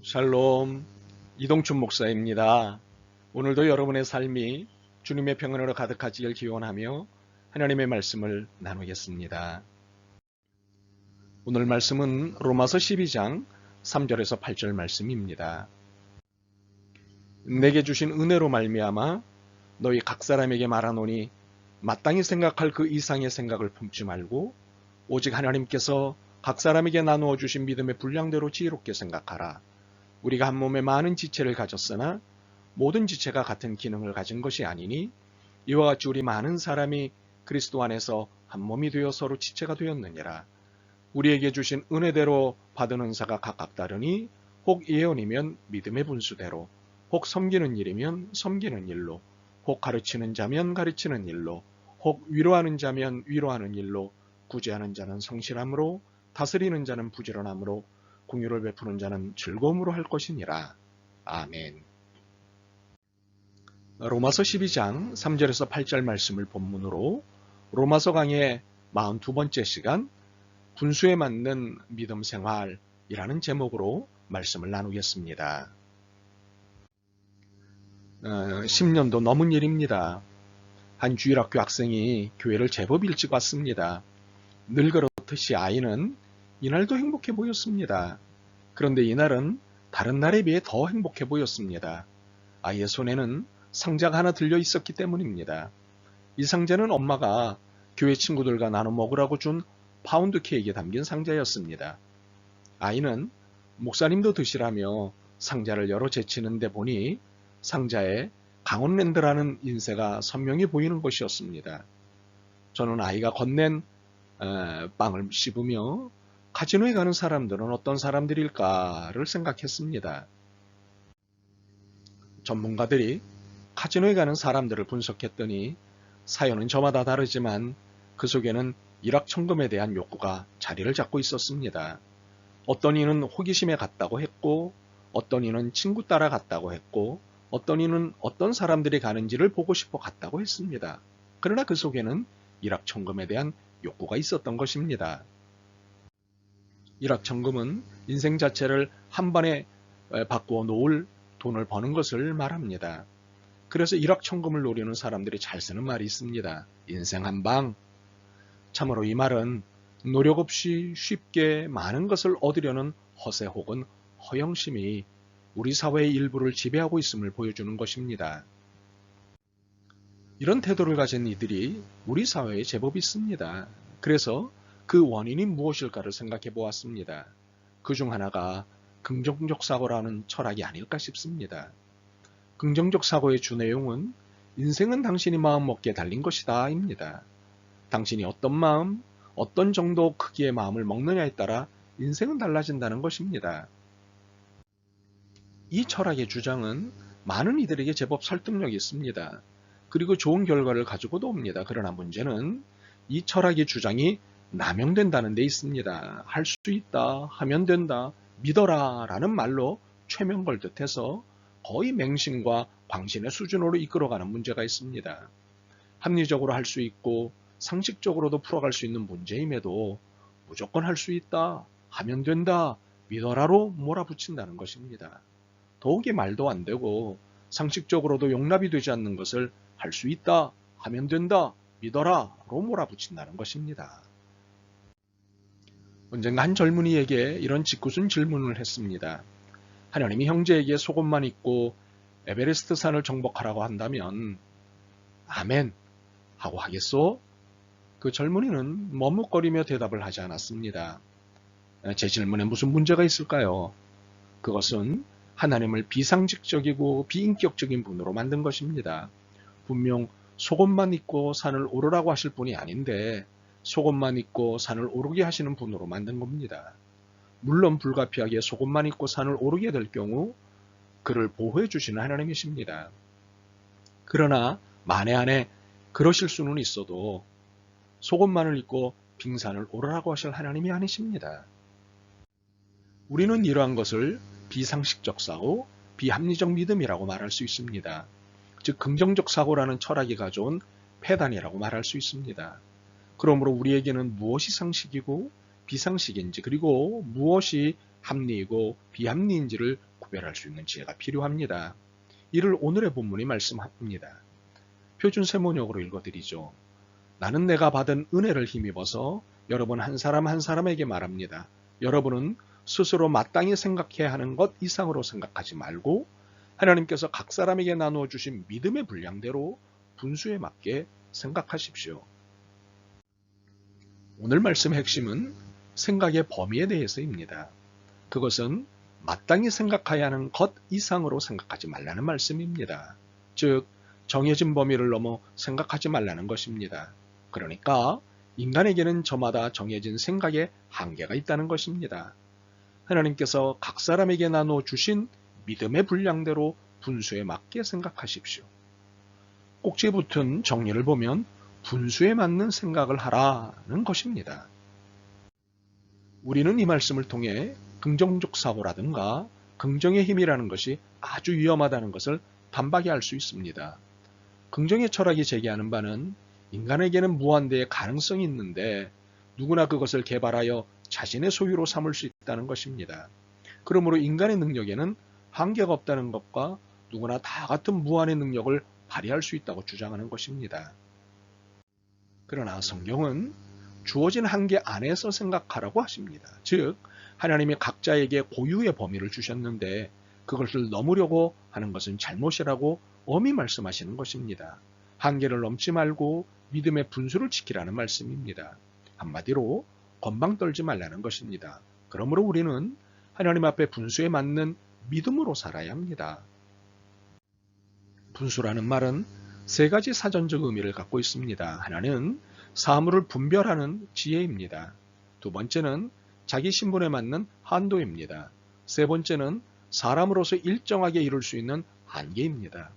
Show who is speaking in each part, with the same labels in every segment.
Speaker 1: 샬롬 이동춘 목사입니다. 오늘도 여러분의 삶이 주님의 평안으로 가득하기를 기원하며 하나님의 말씀을 나누겠습니다. 오늘 말씀은 로마서 12장 3절에서 8절 말씀입니다. 내게 주신 은혜로 말미암아 너희 각 사람에게 말하노니 마땅히 생각할 그 이상의 생각을 품지 말고 오직 하나님께서 각 사람에게 나누어 주신 믿음의 분량대로 지혜롭게 생각하라. 우리가 한 몸에 많은 지체를 가졌으나 모든 지체가 같은 기능을 가진 것이 아니니 이와 같이 우리 많은 사람이 그리스도 안에서 한 몸이 되어 서로 지체가 되었느니라. 우리에게 주신 은혜대로 받은 은사가 각각 다르니 혹 예언이면 믿음의 분수대로 혹 섬기는 일이면 섬기는 일로 혹 가르치는 자면 가르치는 일로 혹 위로하는 자면 위로하는 일로 구제하는 자는 성실함으로 다스리는 자는 부지런함으로 공유를 베푸는 자는 즐거움으로 할 것이니라. 아멘. 로마서 12장 3절에서 8절 말씀을 본문으로 로마서 강의 42번째 시간 분수에 맞는 믿음 생활이라는 제목으로 말씀을 나누겠습니다. 어, 10년도 넘은 일입니다. 한 주일학교 학생이 교회를 제법 일찍 왔습니다. 늘 그렇듯이 아이는 이날도 행복해 보였습니다. 그런데 이날은 다른 날에 비해 더 행복해 보였습니다. 아이의 손에는 상자가 하나 들려 있었기 때문입니다. 이 상자는 엄마가 교회 친구들과 나눠 먹으라고 준 파운드 케이크에 담긴 상자였습니다. 아이는 목사님도 드시라며 상자를 열어 제치는데 보니 상자에 강원랜드라는 인쇄가 선명히 보이는 것이었습니다. 저는 아이가 건넨 어, 빵을 씹으며 카지노에 가는 사람들은 어떤 사람들일까를 생각했습니다. 전문가들이 카지노에 가는 사람들을 분석했더니 사연은 저마다 다르지만 그 속에는 일확천금에 대한 욕구가 자리를 잡고 있었습니다. 어떤 이는 호기심에 갔다고 했고 어떤 이는 친구 따라 갔다고 했고 어떤 이는 어떤 사람들이 가는지를 보고 싶어 갔다고 했습니다. 그러나 그 속에는 일확천금에 대한 욕구가 있었던 것입니다. 일확천금은 인생 자체를 한 번에 바꾸어 놓을 돈을 버는 것을 말합니다. 그래서 일확천금을 노리는 사람들이 잘 쓰는 말이 있습니다. 인생 한 방. 참으로 이 말은 노력 없이 쉽게 많은 것을 얻으려는 허세 혹은 허영심이 우리 사회의 일부를 지배하고 있음을 보여주는 것입니다. 이런 태도를 가진 이들이 우리 사회에 제법 있습니다. 그래서 그 원인이 무엇일까를 생각해 보았습니다. 그 중 하나가 긍정적 사고라는 철학이 아닐까 싶습니다. 긍정적 사고의 주 내용은 인생은 당신이 마음 먹기에 달린 것이다 입니다. 당신이 어떤 마음, 어떤 정도 크기의 마음을 먹느냐에 따라 인생은 달라진다는 것입니다. 이 철학의 주장은 많은 이들에게 제법 설득력이 있습니다. 그리고 좋은 결과를 가지고도 옵니다. 그러나 문제는 이 철학의 주장이 남용된다는 데 있습니다. 할 수 있다, 하면 된다, 믿어라 라는 말로 최면 걸듯 해서 거의 맹신과 광신의 수준으로 이끌어가는 문제가 있습니다. 합리적으로 할 수 있고 상식적으로도 풀어갈 수 있는 문제임에도 무조건 할 수 있다, 하면 된다, 믿어라로 몰아붙인다는 것입니다. 더욱이 말도 안 되고 상식적으로도 용납이 되지 않는 것을 할 수 있다, 하면 된다, 믿어라로 몰아붙인다는 것입니다. 언젠가 한 젊은이에게 이런 짓궂은 질문을 했습니다. 하나님이 형제에게 속옷만 입고 에베레스트 산을 정복하라고 한다면 아멘 하고 하겠소? 그 젊은이는 머뭇거리며 대답을 하지 않았습니다. 제 질문에 무슨 문제가 있을까요? 그것은 하나님을 비상식적이고 비인격적인 분으로 만든 것입니다. 분명 속옷만 입고 산을 오르라고 하실 분이 아닌데 속옷만 입고 산을 오르게 하시는 분으로 만든 겁니다. 물론 불가피하게 속옷만 입고 산을 오르게 될 경우 그를 보호해 주시는 하나님이십니다. 그러나 만에 안에 그러실 수는 있어도 속옷만을 입고 빙산을 오르라고 하실 하나님이 아니십니다. 우리는 이러한 것을 비상식적 사고, 비합리적 믿음이라고 말할 수 있습니다. 즉 긍정적 사고라는 철학이 가져온 폐단이라고 말할 수 있습니다. 그러므로 우리에게는 무엇이 상식이고 비상식인지 그리고 무엇이 합리이고 비합리인지를 구별할 수 있는 지혜가 필요합니다. 이를 오늘의 본문이 말씀합니다. 표준 세모역으로 읽어드리죠. 나는 내가 받은 은혜를 힘입어서 여러분 한 사람 한 사람에게 말합니다. 여러분은 스스로 마땅히 생각해야 하는 것 이상으로 생각하지 말고 하나님께서 각 사람에게 나누어 주신 믿음의 분량대로 분수에 맞게 생각하십시오. 오늘 말씀의 핵심은 생각의 범위에 대해서입니다. 그것은 마땅히 생각해야 하는 것 이상으로 생각하지 말라는 말씀입니다. 즉, 정해진 범위를 넘어 생각하지 말라는 것입니다. 그러니까 인간에게는 저마다 정해진 생각의 한계가 있다는 것입니다. 하나님께서 각 사람에게 나누어 주신 믿음의 분량대로 분수에 맞게 생각하십시오. 꼭지에 붙은 정리를 보면 분수에 맞는 생각을 하라는 것입니다. 우리는 이 말씀을 통해 긍정적 사고라든가 긍정의 힘이라는 것이 아주 위험하다는 것을 단박에 알수 있습니다. 긍정의 철학이 제기하는 바는 인간에게는 무한대의 가능성이 있는데 누구나 그것을 개발하여 자신의 소유로 삼을 수 있다는 것입니다. 그러므로 인간의 능력에는 한계가 없다는 것과 누구나 다 같은 무한의 능력을 발휘할 수 있다고 주장하는 것입니다. 그러나 성경은 주어진 한계 안에서 생각하라고 하십니다. 즉, 하나님이 각자에게 고유의 범위를 주셨는데 그것을 넘으려고 하는 것은 잘못이라고 엄히 말씀하시는 것입니다. 한계를 넘지 말고 믿음의 분수를 지키라는 말씀입니다. 한마디로 건방 떨지 말라는 것입니다. 그러므로 우리는 하나님 앞에 분수에 맞는 믿음으로 살아야 합니다. 분수라는 말은 세 가지 사전적 의미를 갖고 있습니다. 하나는 사물을 분별하는 지혜입니다. 두 번째는 자기 신분에 맞는 한도입니다. 세 번째는 사람으로서 일정하게 이룰 수 있는 한계입니다.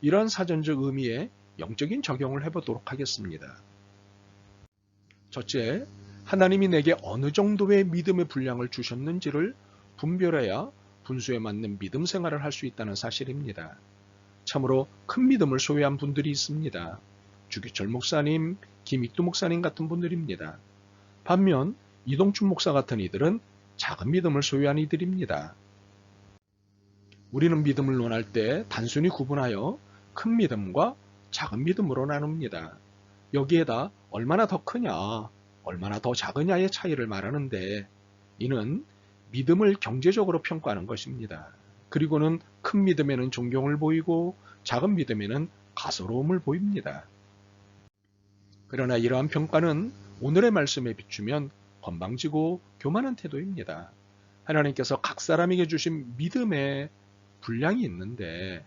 Speaker 1: 이러한 사전적 의미에 영적인 적용을 해보도록 하겠습니다. 첫째, 하나님이 내게 어느 정도의 믿음의 분량을 주셨는지를 분별해야 분수에 맞는 믿음 생활을 할 수 있다는 사실입니다. 참으로 큰 믿음을 소유한 분들이 있습니다. 주기철 목사님, 김익두 목사님 같은 분들입니다. 반면 이동춘 목사 같은 이들은 작은 믿음을 소유한 이들입니다. 우리는 믿음을 논할 때 단순히 구분하여 큰 믿음과 작은 믿음으로 나눕니다. 여기에다 얼마나 더 크냐, 얼마나 더 작으냐의 차이를 말하는데 이는 믿음을 경제적으로 평가하는 것입니다. 그리고는 큰 믿음에는 존경을 보이고 작은 믿음에는 가소로움을 보입니다. 그러나 이러한 평가는 오늘의 말씀에 비추면 건방지고 교만한 태도입니다. 하나님께서 각 사람에게 주신 믿음의 분량이 있는데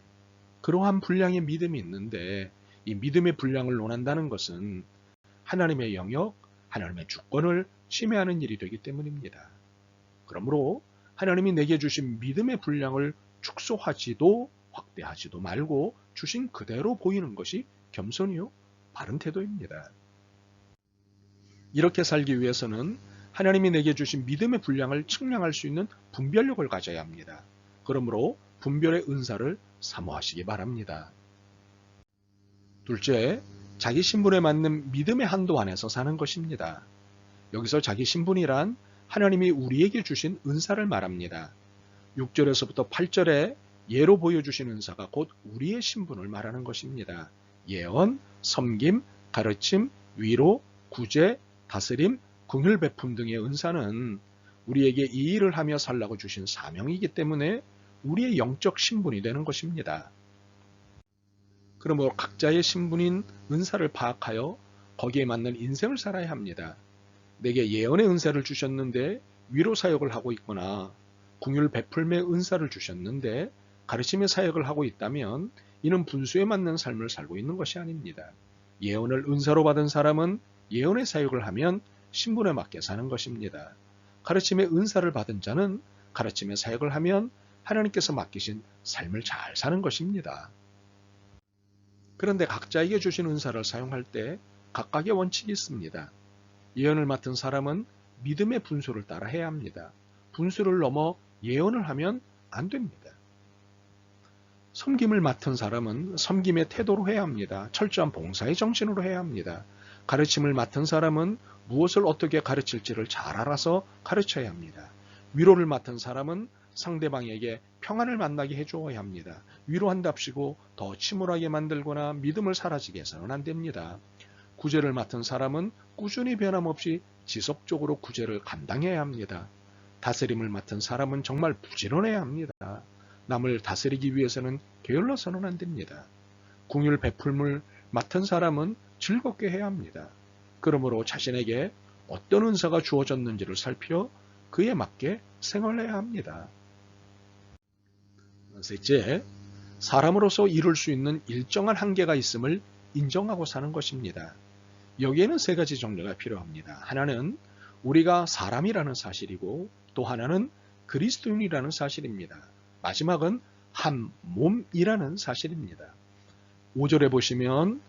Speaker 1: 그러한 분량의 믿음이 있는데 이 믿음의 분량을 논한다는 것은 하나님의 영역, 하나님의 주권을 침해하는 일이 되기 때문입니다. 그러므로 하나님이 내게 주신 믿음의 분량을 축소하지도 확대하지도 말고 주신 그대로 보이는 것이 겸손이요 바른 태도입니다. 이렇게 살기 위해서는 하나님이 내게 주신 믿음의 분량을 측량할 수 있는 분별력을 가져야 합니다. 그러므로 분별의 은사를 사모하시기 바랍니다. 둘째, 자기 신분에 맞는 믿음의 한도 안에서 사는 것입니다. 여기서 자기 신분이란 하나님이 우리에게 주신 은사를 말합니다. 6절에서부터 8절에 예로 보여주신 은사가 곧 우리의 신분을 말하는 것입니다. 예언, 섬김, 가르침, 위로, 구제, 다스림, 궁율 베품 등의 은사는 우리에게 이 일을 하며 살라고 주신 사명이기 때문에 우리의 영적 신분이 되는 것입니다. 그러므로 각자의 신분인 은사를 파악하여 거기에 맞는 인생을 살아야 합니다. 내게 예언의 은사를 주셨는데 위로 사역을 하고 있거나 궁율 베풀매 은사를 주셨는데 가르침의 사역을 하고 있다면 이는 분수에 맞는 삶을 살고 있는 것이 아닙니다. 예언을 은사로 받은 사람은 예언의 사역을 하면 신분에 맞게 사는 것입니다. 가르침의 은사를 받은 자는 가르침의 사역을 하면 하나님께서 맡기신 삶을 잘 사는 것입니다. 그런데 각자에게 주신 은사를 사용할 때 각각의 원칙이 있습니다. 예언을 맡은 사람은 믿음의 분수를 따라 해야 합니다. 분수를 넘어 예언을 하면 안 됩니다. 섬김을 맡은 사람은 섬김의 태도로 해야 합니다. 철저한 봉사의 정신으로 해야 합니다. 가르침을 맡은 사람은 무엇을 어떻게 가르칠지를 잘 알아서 가르쳐야 합니다. 위로를 맡은 사람은 상대방에게 평안을 만나게 해주어야 합니다. 위로한답시고 더 침울하게 만들거나 믿음을 사라지게 해서는 안 됩니다. 구제를 맡은 사람은 꾸준히 변함없이 지속적으로 구제를 감당해야 합니다. 다스림을 맡은 사람은 정말 부지런해야 합니다. 남을 다스리기 위해서는 게을러서는 안 됩니다. 궁율 베풀물 맡은 사람은 즐겁게 해야 합니다. 그러므로 자신에게 어떤 은사가 주어졌는지를 살펴 그에 맞게 생활해야 합니다. 셋째, 사람으로서 이룰 수 있는 일정한 한계가 있음을 인정하고 사는 것입니다. 여기에는 세 가지 정리가 필요합니다. 하나는 우리가 사람이라는 사실이고 또 하나는 그리스도인이라는 사실입니다. 마지막은 한 몸이라는 사실입니다. 5절에 보시면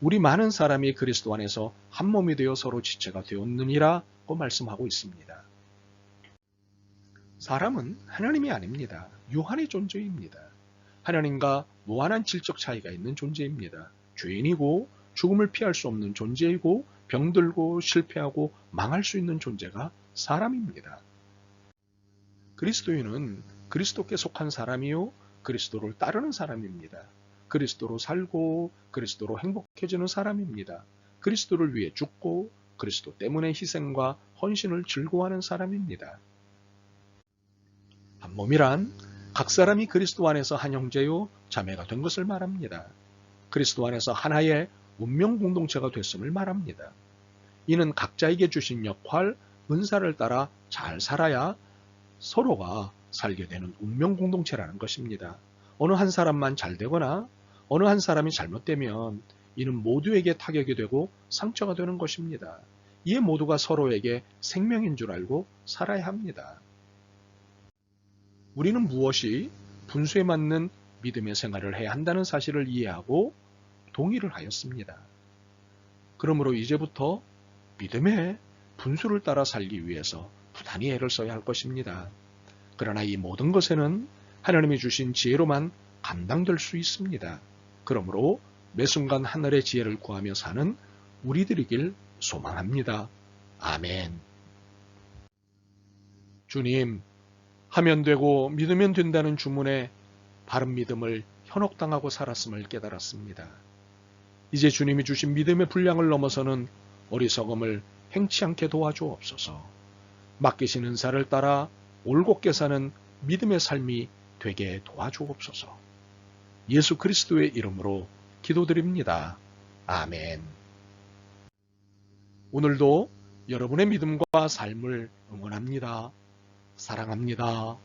Speaker 1: 우리 많은 사람이 그리스도 안에서 한 몸이 되어 서로 지체가 되었느니라고 말씀하고 있습니다. 사람은 하나님이 아닙니다. 유한의 존재입니다. 하나님과 무한한 질적 차이가 있는 존재입니다. 죄인이고 죽음을 피할 수 없는 존재이고 병들고 실패하고 망할 수 있는 존재가 사람입니다. 그리스도인은 그리스도께 속한 사람이요 그리스도를 따르는 사람입니다. 그리스도로 살고 그리스도로 행복해지는 사람입니다. 그리스도를 위해 죽고 그리스도 때문에 희생과 헌신을 즐거워하는 사람입니다. 한 몸이란 각 사람이 그리스도 안에서 한 형제요 자매가 된 것을 말합니다. 그리스도 안에서 하나의 운명 공동체가 됐음을 말합니다. 이는 각자에게 주신 역할, 은사를 따라 잘 살아야 서로가 살게 되는 운명 공동체라는 것입니다. 어느 한 사람만 잘 되거나 어느 한 사람이 잘못되면 이는 모두에게 타격이 되고 상처가 되는 것입니다. 이에 모두가 서로에게 생명인 줄 알고 살아야 합니다. 우리는 무엇이 분수에 맞는 믿음의 생활을 해야 한다는 사실을 이해하고 동의를 하였습니다. 그러므로 이제부터 믿음의 분수를 따라 살기 위해서 부단히 애를 써야 할 것입니다. 그러나 이 모든 것에는 하나님이 주신 지혜로만 감당될 수 있습니다. 그러므로 매 순간 하늘의 지혜를 구하며 사는 우리들이길 소망합니다. 아멘. 주님, 하면 되고 믿으면 된다는 주문에 바른 믿음을 현혹당하고 살았음을 깨달았습니다. 이제 주님이 주신 믿음의 분량을 넘어서는 어리석음을 행치 않게 도와주옵소서. 맡기신 은사를 따라 올곧게 사는 믿음의 삶이 되게 도와주옵소서. 예수 그리스도의 이름으로 기도드립니다. 아멘. 오늘도 여러분의 믿음과 삶을 응원합니다. 사랑합니다.